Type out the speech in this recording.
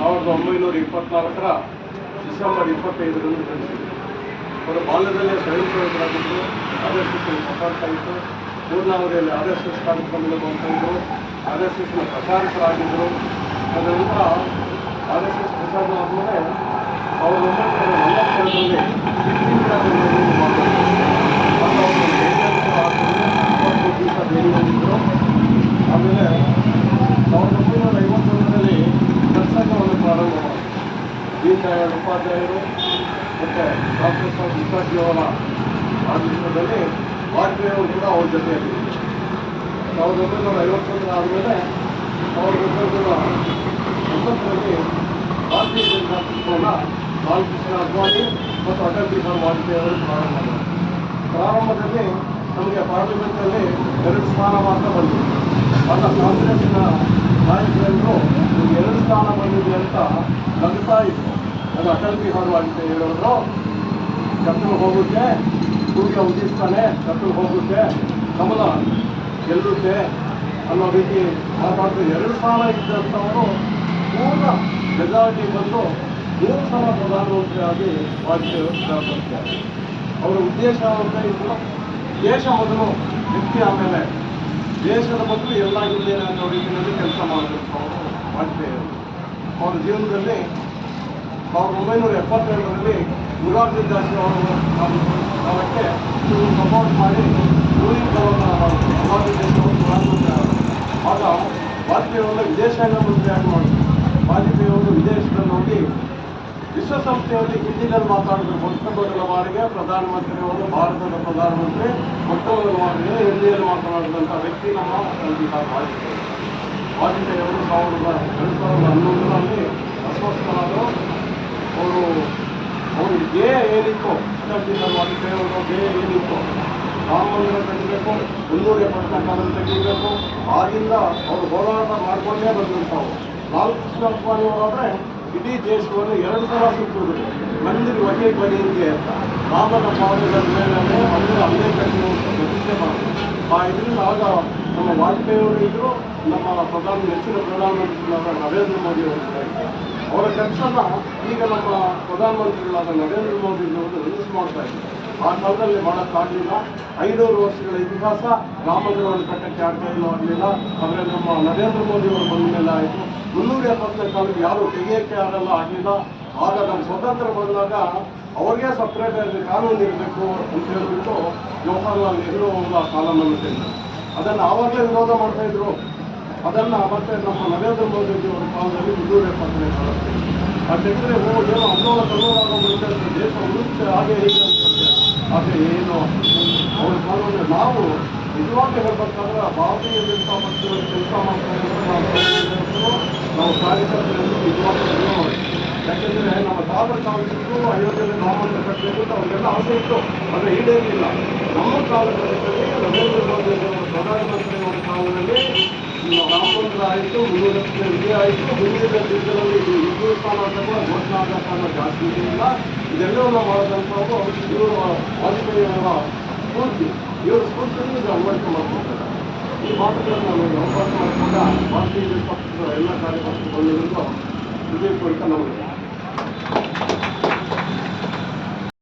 ಸಾವಿರದ ಒಂಬೈನೂರ ಇಪ್ಪತ್ನಾಲ್ಕರ ಡಿಸೆಂಬರ್ ಇಪ್ಪತ್ತೈದರಂದು ಜನಿಸಿದರು ಅವರು ಬಾಲ್ಯದಲ್ಲೇ ಸ್ವಯಂ ಸೇವಕರಾಗಿದ್ದರು ಆರ್ ಎಸ್ ಎಸ್ ಮಾತಾಡ್ತಾ ಇತ್ತು ಪೂರ್ಣಾವಧಿಯಲ್ಲಿ ಆರ್ ಎಸ್ ಎಸ್ ಕಾರ್ಯಕ್ರಮದಲ್ಲಿ ಬಂದಿದ್ದರು ಆರ್ ಎಸ್ ಎಸ್ನ ಪ್ರಚಾರಕರಾಗಿದ್ದರು. ಅದರಿಂದ ಆರ್ ಎಸ್ ಎಸ್ ಪ್ರಚಾರ ಆದಮೇಲೆ ಸಾವಿರದ ಒಂಬೈನೂರ ನಲವತ್ತೆರಡರಲ್ಲಿ ಇಂಡಿಯಾದಲ್ಲಿ ಮಾಡಿದ್ರು ಆಗ ಅವರು ಜೈಲಿನಲ್ಲಿ ಆದ್ಮೇಲೆ ಇಪ್ಪತ್ತು ದಿವಸ ಜೈಲಿನಲ್ಲಿದ್ದರು ಆಮೇಲೆ ಸಾವಿರದ ಒಂಬೈನೂರ ಐವತ್ತೊಂದರಲ್ಲಿ ಸತ್ಸಂಗವನ್ನು ಪ್ರಾರಂಭ ಮಾಡಿದ್ರು ದೀನ್ ದಯಾಳ್ ಉಪಾಧ್ಯಾಯರು ಮತ್ತು ಡಾಕ್ಟರ್ ಸಾಹೇಬ್ ಮುಖರ್ಜಿ ಅವರ ಆಡಳಿತದಲ್ಲಿ ವಾಜಪೇಯಿ ಅವರು ಕೂಡ ಅವ್ರ ಜೊತೆಯಲ್ಲಿ. ಸಾವಿರದ ಒಂಬೈನೂರ ಐವತ್ತೊಂದರ ಆದಮೇಲೆ ಸಾವಿರದ ಒಂಬೈನೂರ ಎಂಬತ್ತರಲ್ಲಿ ಭಾರತೀಯ ಜನತಾ ಪಕ್ಷವನ್ನು ಬಾಲಕೃಷ್ಣ ಕೃಷ್ಣ ಅದ್ವಾನಿ ಮತ್ತು ಅಟಲ್ ಬಿಹಾರಿ ವಾಜಪೇಯಿ ಅವರು ಪ್ರಾರಂಭ ಮಾಡಿದರು. ಪ್ರಾರಂಭದಲ್ಲಿ ನಮಗೆ ಪಾರ್ಲಿಮೆಂಟಲ್ಲಿ ಎರಡು ಸ್ಥಾನ ಮಾತ್ರ ಬಂದಿದೆ ಅಲ್ಲ ಕಾಂಗ್ರೆಸ್ನ ನಾಯಕರೆಲ್ಲರೂ ಎರಡು ಸ್ಥಾನ ಬಂದಿದೆ ಅಂತ ನಗ್ತಾ ಇದ್ರು ಅದು ಅಟಲ್ ಬಿಹಾರಿ ವಾಜಪೇಯಿ ಹೇಳಿದ್ರು ಕತ್ತಲು ಹೋಗುತ್ತೆ ಸೂರ್ಯ ಉದಿಸ್ತಾನೆ ಕತ್ತಲು ಹೋಗುತ್ತೆ, ಕಮಲ ಗೆಲ್ಲುತ್ತೆ ಅನ್ನೋ ರೀತಿ ಮಾತಾಡ್ತಾರೆ ಎರಡು ಸ್ಥಾನ ಇದ್ದಂಥವರು ಪೂರ್ಣ ಮೆಜಾರಿಟಿ ಬಂದು ಮೂರು ಸಲ ಪ್ರಧಾನಮಂತ್ರಿಯಾಗಿ ವಾಜಪೇಯಿ ಅವರ ಉದ್ದೇಶ ಅಂತ ಇದ್ರು ದೇಶ ಮೊದಲು ವ್ಯಕ್ತಿ ಆಮೇಲೆ ದೇಶದ ಮಕ್ಕಳು ಎಲ್ಲ ರೀತಿಯಲ್ಲಿ ಕೆಲಸ ಮಾಡಬೇಕು. ಅವರು ವಾಜಪೇಯಿ ಅವರು ಜೀವನದಲ್ಲಿ ಸಾವಿರದ ಒಂಬೈನೂರ ಎಪ್ಪತ್ತೆರಡರಲ್ಲಿ ಮುರಾರ್ಜಿ ದಾಸಿ ಅವರು ಕಾಲಕ್ಕೆ ಇವರು ಸಪೋರ್ಟ್ ಮಾಡಿ ಯೂನಿಟ್ ಗವರ್ನರ್ ಅವರು ಪ್ರಧಾನಮಂತ್ರಿ ಆದರು ಆಗ ಅವರನ್ನ ವಿದೇಶಾಂಗ ಮಂತ್ರಿಯಾಗಿ ಮಾಡಿದ್ರು ವಾಜಪೇಯಿ ಅವರು ವಿದೇಶದಲ್ಲಿ ಹೋಗಿ ವಿಶ್ವಸಂಸ್ಥೆಯಲ್ಲಿ ಹಿಂದಿನಲ್ಲಿ ಮಾತಾಡಿದ್ರು ಮೊತ್ತ ಮೊದಲ ಬಾರಿಗೆ ಪ್ರಧಾನಮಂತ್ರಿ ಅವರು ಭಾರತದ ಪ್ರಧಾನಮಂತ್ರಿ ಮೊತ್ತ ಮೊದಲ ಬಾರಿಗೆ ಹಿಂದಿಯಲ್ಲಿ ಮಾತನಾಡಿದಂಥ ವ್ಯಕ್ತಿ ನಮ್ಮ ಬಿಹಾರಿ ವಾಜಪೇಯಿ ಅವರು ಸಾವಿರದ ಎರಡು ಸಾವಿರದ ಹನ್ನೊಂದರಲ್ಲಿ ಅಸ್ವಸ್ಥರಾದರು ಅವರು ಅವರು ಧ್ಯೇಯ ಏನಿತ್ತು? ಅಟಲ್ ಬಿಹಾರಿ ವಾಜಪೇಯಿ ಅವರ ಧ್ಯೇಯ ಏನಿತ್ತು? ರಾಮ ಮಂದಿರ ಕಟ್ಟಬೇಕು ಮುನ್ನೂರ ಎಪ್ಪತ್ನಾಲ್ಕು ತೆಗಿಬೇಕು. ಆಗಿಂದ ಅವರು ಹೋರಾಟ ಮಾಡಿಕೊಂಡೇ ಬಂದಂಥವು ಲಾಲ್ ಕೃಷ್ಣ ಅದ್ವಾನಿ ಅವರಾದರೆ ಇಡೀ ದೇಶವನ್ನು ಎರಡು ಸಲ ಸುತ್ತುವುದು ಮಂದಿರ ಒಗೆ ಬನಿಗೆ ಅಂತ. ಬಾಬನ ಪಾದದ ಮೇಲೆ ಮಂದಿರ ಅಲ್ಲೇ ಕಟ್ಟಿ ಪ್ರತಿಷ್ಠೆ ಮಾಡಿದ್ರು ಆ ಇದರಿಂದ ಆಗ ನಮ್ಮ ವಾಜಪೇಯಿ ಇದ್ರು, ನಮ್ಮ ಪ್ರಧಾನಿ, ನೆಚ್ಚಿನ ಪ್ರಧಾನಮಂತ್ರಿಗಳಾದ ನರೇಂದ್ರ ಮೋದಿ ಅವರು ಅವರ ಕೆಲಸನ ಈಗ ನಮ್ಮ ಪ್ರಧಾನಮಂತ್ರಿಗಳಾದ ನರೇಂದ್ರ ಮೋದಿ ಅವರು ರಿಲೀಸ್ ಮಾಡ್ತಾ ಇದ್ದಾರೆ. ಆ ಕಾಲದಲ್ಲಿ ಮಾಡೋಕ್ಕಾಗಲಿಲ್ಲ ಐನೂರು ವರ್ಷಗಳ ಇತಿಹಾಸ. ರಾಮಮಂದಿರವನ್ನು ಕಟ್ಟಕ್ಕೆ ಆಗ್ತಾ ಇಲ್ಲ ಆಗಲಿಲ್ಲ. ಆದರೆ ನಮ್ಮ ನರೇಂದ್ರ ಮೋದಿ ಅವರು ಬಂದ ಮೇಲೆ ಆಯಿತು. ಮುನ್ನೂರ ಎಪ್ಪತ್ತನೇ ಕಾಲಕ್ಕೆ ಯಾರು ತೆಗೆಯೋಕ್ಕೆ ಯಾರೆಲ್ಲ ಆಗಲಿಲ್ಲ. ಆಗ ನಮ್ಮ ಸ್ವತಂತ್ರ ಬಂದಾಗ ಅವ್ರಿಗೆ ಸಪ್ರೇಟ್ ಕಾನೂನು ಇರಬೇಕು ಅಂತ ಹೇಳಿಬಿಟ್ಟು ಜವಾಹರ್ಲಾಲ್ ನೆಹರು ಅವರ ಕಾಲ ತೆಗೆದರು. ಅದನ್ನು ಆವಾಗಲೇ ವಿರೋಧ ಮಾಡ್ತಾಯಿದ್ರು ಅದನ್ನು ಮತ್ತೆ ನಮ್ಮ ನರೇಂದ್ರ ಮೋದಿ ಅವರ ಕಾಲದಲ್ಲಿ ಮುನ್ನೂರ ಎಪ್ಪತ್ತನೇ ಕಾಲ ಆ ತೆಗೆದ್ರೆ ಏನೋ ಕನ್ನೋಣ ಮುಂದೆ ದೇಶ ಉಳಿಯುತ್ತೆ, ಹಾಗೆ ಹೀಗೆ. ಆದರೆ ಏನು? ಅವ್ರ ಕಾಲದಲ್ಲಿ ನಾವು ನಿಜವಾಗಿ ಹೇಳ್ಬೇಕಂದ್ರೆ ಜನತಾ ಪಕ್ಷದಲ್ಲಿ ಕೆಲಸ ಮಾಡ್ತಾ ಇದ್ರೆ ನಾವು ಕಾರ್ಯಕರ್ತರಲ್ಲಿ ನಿಜವಾಗಿ ಯಾಕೆಂದರೆ ನಮ್ಮ ತಾತ ಕಾಲಕ್ಕೂ ಅಯೋಧ್ಯೆಯಲ್ಲಿ ರಾಮಮಂದಿರ ಕಟ್ಟಬೇಕು ಅಂತ ಅವ್ರಿಗೆಲ್ಲ ಆಸೆ ಇತ್ತು. ಆದರೆ ಈಡೇರಲಿಲ್ಲ. ನಮ್ಮ ಕಾಲಘಟ್ಟದಲ್ಲಿ ನರೇಂದ್ರ ಮೋದಿ ಪ್ರಧಾನಮಂತ್ರಿ ಅವರ ಕಾಲದಲ್ಲಿ ರಾಮಮಂದಿರ ಆಯಿತು ಮುನ್ನೂರ ವಿಜಯ ಆಯಿತು, ಮುಂದಿನ ದಿನಗಳಲ್ಲಿ ಇದು ಹಿಂದೂಸ್ತಾನ ಅಥವಾ ಘೋಷಣಾ ಸ್ಥಾನ ಜಾಸ್ತಿ ಇರಲಿಲ್ಲ ಇದೆಲ್ಲವನ್ನು ಮಾಡಿದಂಥ ಇವರು ವಾಜಪೇಯಿ ಅವರ ಸ್ಫೂರ್ತಿ. ಇವರ ಸ್ಫೂರ್ತಿಯನ್ನು ಇದು ಅಳವಡಿಕೆ ಮಾಡ್ಕೊಳ್ತಾರೆ. ಈ ಮಾತುಗಳನ್ನು ನಾವು ಅವಕಾಶ ಮಾಡಿಕೊಂಡ ಭಾರತೀಯ ಜನತಾ ಪಕ್ಷದ ಎಲ್ಲ ಕಾರ್ಯಕರ್ತರು 腕っぽい卵で。